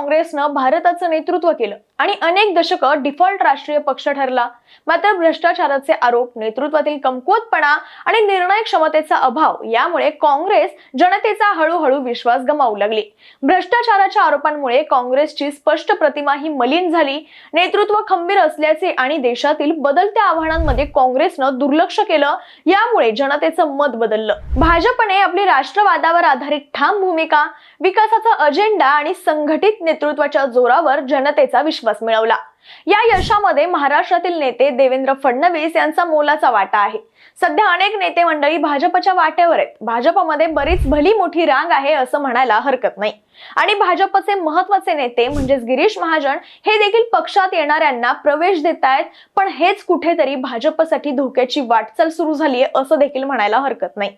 काँग्रेसनं भारताचं नेतृत्व केलं आणि अनेक दशकं डिफॉल्ट राष्ट्रीय पक्ष ठरला. मात्र भ्रष्टाचाराचे आरोप नेतृत्वातील कमकुवतपणा आणि निर्णय क्षमतेचा अभाव यामुळे काँग्रेस जनतेचा हळूहळू विश्वास गमावू लागली. भ्रष्टाचाराच्या आरोपांमुळे काँग्रेसची स्पष्ट प्रतिमा ही मलिन झाली. नेतृत्व खंबीर असल्याचे आणि देशातील बदलत्या आव्हानांमध्ये काँग्रेसनं दुर्लक्ष केलं यामुळे जनतेचं मत बदललं. भाजपने आपली राष्ट्रवादावर आधारित ठाम भूमिका विकासाचा अजेंडा आणि संघटित नेतृत्वाच्या जोरावर जनतेचा विश्वास मिळवला. या यशामध्ये महाराष्ट्रातील नेते देवेंद्र फडणवीस यांचा मोलाचा वाटा आहे. सध्या अनेक नेते मंडळी भाजपच्या वाट्यावर आहेत. भाजपमध्ये बरीच भली मोठी रांग आहे असं म्हणायला हरकत नाही. आणि भाजपचे महत्त्वाचे नेते म्हणजेच गिरीश महाजन हे देखील पक्षात येणाऱ्यांना प्रवेश देत आहेत पण हेच कुठेतरी भाजपसाठी धोक्याची वाटचाल सुरू झाली आहे असं देखील म्हणायला हरकत नाही.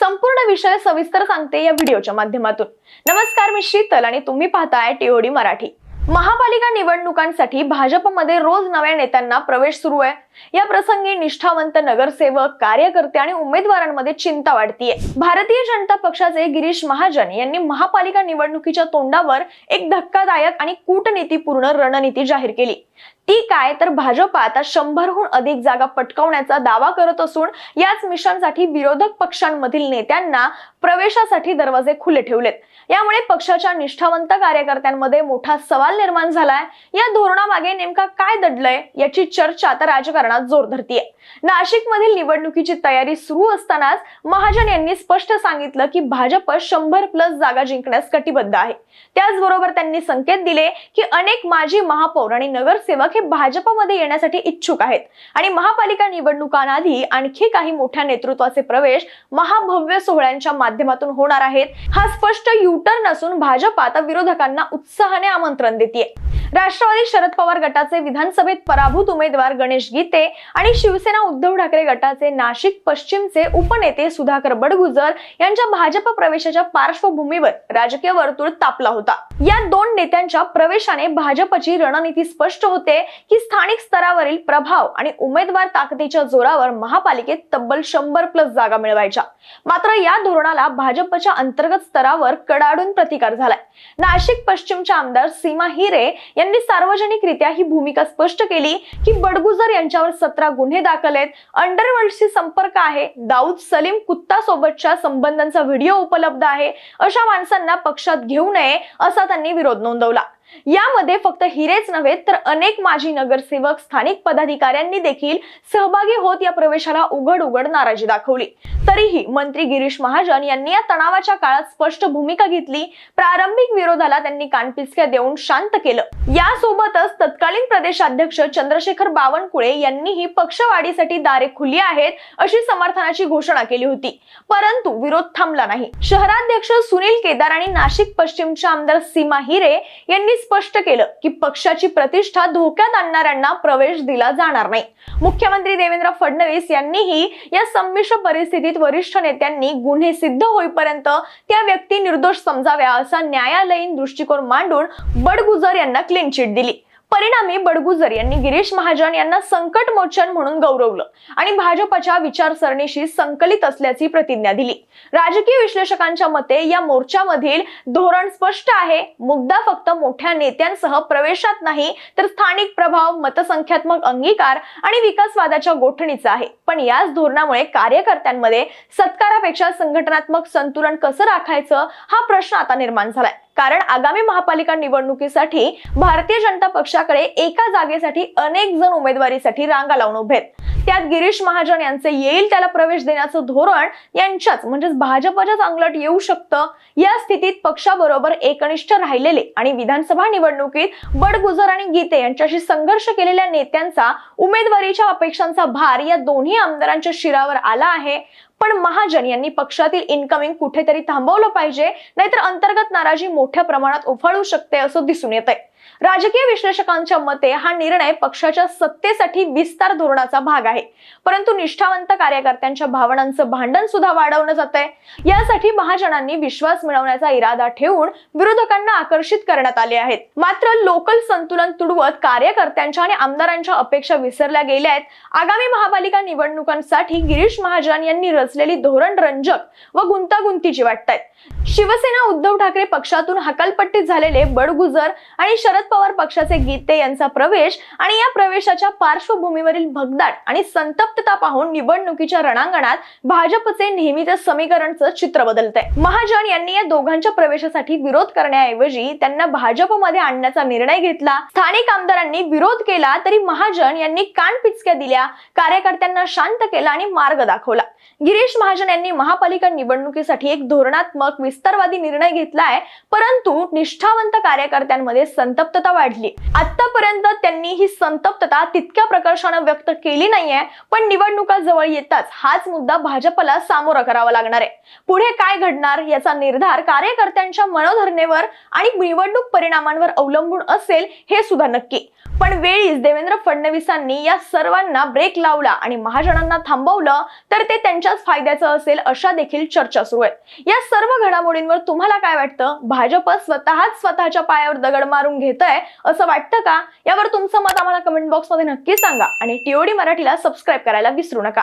संपूर्ण विषय सविस्तर सांगते या व्हिडिओच्या माध्यमातून. नमस्कार मी शीतल आणि तुम्ही पाहताय टीओडी मराठी. महापालिका निवडणुकांसाठी भाजपमध्ये रोज नव्या नेत्यांना प्रवेश सुरू आहे. या प्रसंगी निष्ठावंत नगरसेवक कार्यकर्ते आणि उमेदवारांमध्ये चिंता वाढतीये. भारतीय जनता पक्षाचे गिरीश महाजन यांनी महापालिका निवडणुकीच्या तोंडावर एक धक्कादायक आणि कूटनीतीपूर्ण रणनीती जाहीर केली. ती काय? तर भाजप आता शंभरहून अधिक जागा पटकावण्याचा दावा करत असून याच मिशनसाठी विरोधक पक्षांमधील नेत्यांना प्रवेशासाठी दरवाजे खुले ठेवलेत. यामुळे पक्षाच्या निष्ठावंत कार्यकर्त्यांमध्ये मोठा सवाल निर्माण झालाय. या धोरणामागे नेमका काय दडलंय याची चर्चा आता राजकारण राजकारणात जोर धरतीये. नाशिक मधील निवडणुकीची तयारी सुरू असतानाच महाजन यांनी स्पष्ट सांगितलं की भाजप शंभर प्लस जागा जिंकण्यास कटिबद्ध आहे. त्याचबरोबर त्यांनी संकेत दिले की अनेक माजी महापौर आणि नगरसेवक हे भाजपमध्ये येण्यासाठी इच्छुक आहेत. आणि महापालिका निवडणुकांआधी आणखी काही मोठ्या नेतृत्वाचे प्रवेश महाभव्य सोहळ्यांच्या माध्यमातून होणार आहेत. हा स्पष्ट युटर्न असून भाजप आता विरोधकांना उत्साहाने आमंत्रण देते राष्ट्रवादी शरद पवार गटाचे विधानसभेत पराभूत उमेदवार गणेश गीते आणि शिवसेना उद्धव ठाकरे गटाचे नाशिक पश्चिमचे उपनेते सुधाकर बडगुजर यांच्या भाजप प्रवेशाच्या पार्श्वभूमीवर राजकीय वर्तुळ तापला होता. या दोन नेत्यांच्या प्रवेशाने भाजपची रणनीती स्पष्ट होते की स्थानिक स्तरावरील प्रभाव आणि उमेदवार ताकदीच्या जोरावर महापालिकेत तब्बल शंभर प्लस जागा मिळवायच्या. मात्र या धोरणाला भाजपच्या अंतर्गत स्तरावर कडाडून प्रतिकार झालाय. नाशिक पश्चिमच्या आमदार सीमा हिरे यांनी सार्वजनिकरित्या ही भूमिका स्पष्ट केली की बडगुजर यांच्यावर सतरा गुन्हे दाखल आहेत. अंडरवर्ल्डशी संपर्क आहे. दाऊद सलीम कुत्ता सोबतच्या संबंधांचा व्हिडिओ उपलब्ध आहे. अशा माणसांना पक्षात घेऊ नये असा त्यांनी विरोध नोंदवला. यामध्ये फक्त हिरेच नव्हे तर अनेक माजी नगरसेवक स्थानिक पदाधिकाऱ्यांनी देखील सहभागी होत या प्रवेशाला उघड उघड नाराजी दाखवली. तरीही मंत्री गिरीश महाजन यांनी या तणावाच्या काळात स्पष्ट भूमिका घेतली. प्रारंभिक विरोधाला त्यांनी कानपिचक्या देऊन शांत केलं. यासोबतच तत्कालीन प्रदेशाध्यक्ष चंद्रशेखर बावनकुळे यांनीही पक्षवाढीसाठी दारे खुली आहेत अशी समर्थनाची घोषणा केली होती. परंतु विरोध थांबला नाही. शहराध्यक्ष सुनील केदार आणि नाशिक पश्चिमच्या आमदार सीमा हिरे यांनी स्पष्ट केलं की पक्षाची प्रतिष्ठा धोक्यात आणणाऱ्यांना प्रवेश दिला जाणार नाही. मुख्यमंत्री देवेंद्र फडणवीस यांनीही या संमिश्र परिस्थितीत वरिष्ठ नेत्यांनी गुन्हे सिद्ध होईपर्यंत त्या व्यक्ती निर्दोष समजाव्या असा न्यायालयीन दृष्टिकोन मांडून बडगुजर यांना क्लीन चिट दिली. परिणामी बडगुजर यांनी गिरीश महाजन यांना संकट मोचन म्हणून गौरवलं आणि भाजपच्या विचारसरणीशी संकलित असल्याची प्रतिज्ञा दिली. राजकीय विश्लेषकांच्या मते या मोर्चामधील धोरण स्पष्ट आहे. मुद्दा फक्त मोठ्या नेत्यांसह प्रवेशात नाही तर स्थानिक प्रभाव मतसंख्यात्मक अंगीकार आणि विकासवादाच्या गोठणीचा आहे. पण याच धोरणामुळे कार्यकर्त्यांमध्ये सत्कारापेक्षा संघटनात्मक संतुलन कसं राखायचं हा प्रश्न आता निर्माण झालाय. कारण आगामी महापालिका निवडणुकीसाठी भारतीय जनता पक्षाकडे एका जागेसाठी अनेक जण उमेदवारीसाठी रांगा लावून उभे आहेत. त्यात गिरीश महाजन यांचे येईल त्याला प्रवेश देण्याचं धोरण यांच्याच म्हणजेच भाजपच्याच अंगलट येऊ शकतं या स्थितीत पक्षाबरोबर एकनिष्ठ राहिलेले आणि विधानसभा निवडणुकीत बडगुजर आणि गीते यांच्याशी संघर्ष केलेल्या नेत्यांचा उमेदवारीच्या अपेक्षांचा भार या दोन्ही आमदारांच्या शिरावर आला आहे. पण महाजन यांनी पक्षातील इन्कमिंग कुठेतरी थांबवलं पाहिजे नाहीतर अंतर्गत नाराजी मोठ्या प्रमाणात उफाळू शकते असं दिसून येत आहे राजकीय विश्लेषकांच्या मते हा निर्णय पक्षाच्या सत्तेसाठी विस्तार धोरणाचा भाग आहे. परंतु निष्ठावंत कार्यकर्त्यांच्या भावनांचं भांडण सुद्धा वाढवलं जात आहे यासाठी महाजनांनी विश्वास मिळवण्याचा इरादा ठेवून विरोधकांना आकर्षित करण्यात आले आहेत. मात्र लोकल संतुलन तुडवत कार्यकर्त्यांच्या आणि आमदारांच्या अपेक्षा विसरल्या गेल्या आहेत. आगामी महापालिका निवडणुकांसाठी गिरीश महाजन यांनी रचलेली धोरण रंजक व गुंतागुंतीची वाटतायत शिवसेना उद्धव ठाकरे पक्षातून हकालपट्टीत झालेले बडगुजर आणि शरद पवार पक्षाचे गीते यांचा प्रवेश आणि या प्रवेशाच्या पार्श्वभूमीवरील भगदाट आणि संतप्तता पाहून निवडणुकीच्या रणांगणात भाजपचे नेहमीच समीकरणचं चित्र बदलतंय. महाजन यांनी या दोघांच्या प्रवेशासाठी विरोध करण्याऐवजी त्यांना भाजपमध्ये आणण्याचा निर्णय घेतला. स्थानिक आमदारांनी विरोध केला तरी महाजन यांनी कानपिचक्या दिल्या कार्यकर्त्यांना शांत केला आणि मार्ग दाखवला. गिरीश महाजन यांनी महापालिका निवडणुकीसाठी एक धोरणात्मक विस्तारवादी निर्णय घेतलाय परंतु निष्ठावंत कार्यकर्त्यांमध्ये संतप्तता वाढली. आतापर्यंत त्यांनी ही संतप्तता तितक्या प्रकर्षानं व्यक्त केली नाहीये पण निवडणुका जवळ येताच हाच मुद्दा भाजपला सामोरा करावा लागणार आहे. पुढे काय घडणार याचा निर्धार कार्यकर्त्यांच्या मनोधरणेवर आणि निवडणूक परिणामांवर अवलंबून असेल हे सुद्धा नक्की. पण वेळीच देवेंद्र फडणवीसांनी या सर्वांना ब्रेक लावला आणि महाजनांना थांबवलं तर ते त्यांच्याच फायद्याचं असेल अशा देखील चर्चा सुरू आहेत. या सर्व घडामोडींवर तुम्हाला काय वाटतं? भाजप स्वतःच स्वतःच्या पायावर दगड मारून घेत आहे असं वाटतं का? यावर तुमचं मत आम्हाला कमेंट बॉक्समध्ये नक्की सांगा आणि टीओडी मराठीला सबस्क्राईब करायला विसरू नका.